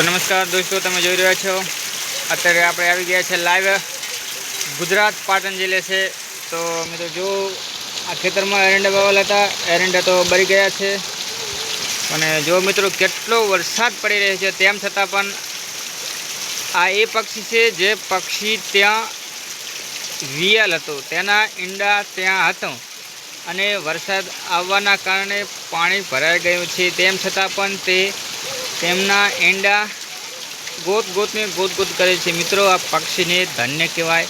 તો નમસ્કાર દોસ્તો, તમે જોઈ રહ્યા છો. અત્યારે આપણે આવી ગયા છે લાઈવ ગુજરાત પાટણ જિલ્લે છે. તો મિત્રો, જો આ ખેતરમાં એરંડા વાવેલા હતા, એરંડા તો બળી ગયા છે. અને જો મિત્રો, કેટલો વરસાદ પડી રહ્યો છે, તેમ છતાં પણ આ એ પક્ષી છે, જે પક્ષી ત્યાં વિયલ હતું. તેના ઈંડા ત્યાં હતું. અને વરસાદ આવવાના કારણે પાણી ભરાઈ ગયું છે. તેમ છતાં પણ તે તેમના એંડા ગોત ગોતને ગોત ગોત કરે છે. મિત્રો, આ પક્ષીને ધન્ય કહેવાય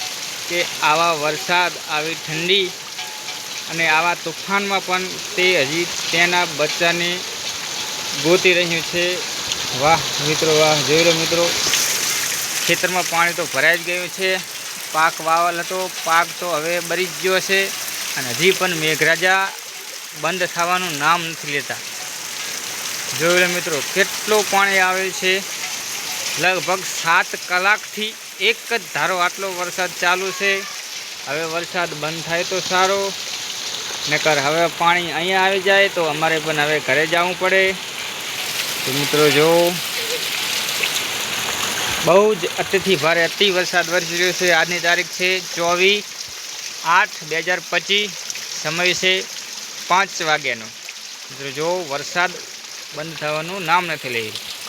કે આવા વરસાદ, આવી ઠંડી અને આવા તુફાનમાં પણ તે હજી તેના બચ્ચાને ગોતી રહ્યું છે. વાહ, મિત્રો, વાહ. જોઈ લો, મિત્રો. ખેતરમાં પાણી તો ભરાઈ જ ગયું છે. પાક વાવલ હતો. પાક તો હવે બરી જ ગયો છે. અને હજી પણ મેઘરાજા બંધ થવાનું નામ નથી લેતા. લો મિત્રો, કેટલું પાણી આવે છે? લગભગ સાત કલાકથી એક જ ધારો આટલો વરસાદ ચાલુ છે. હવે વરસાદ બંધ થાય તો સારો, નકર હવે પાણી અહીંયા આવી જાય તો અમારે પણ હવે ઘરે જવું પડે. તો મિત્રો જો, બહુ જ અતિથી ભારે અતિ વરસાદ વરસી રહ્યો છે. આજની તારીખ છે ચોવીસ આઠ બે હજાર પચીસ, સમય છે પાંચ વાગ્યાનો. મિત્રો જો વરસાદ બંધ થવાનું નામ નથી લઈ રહ્યું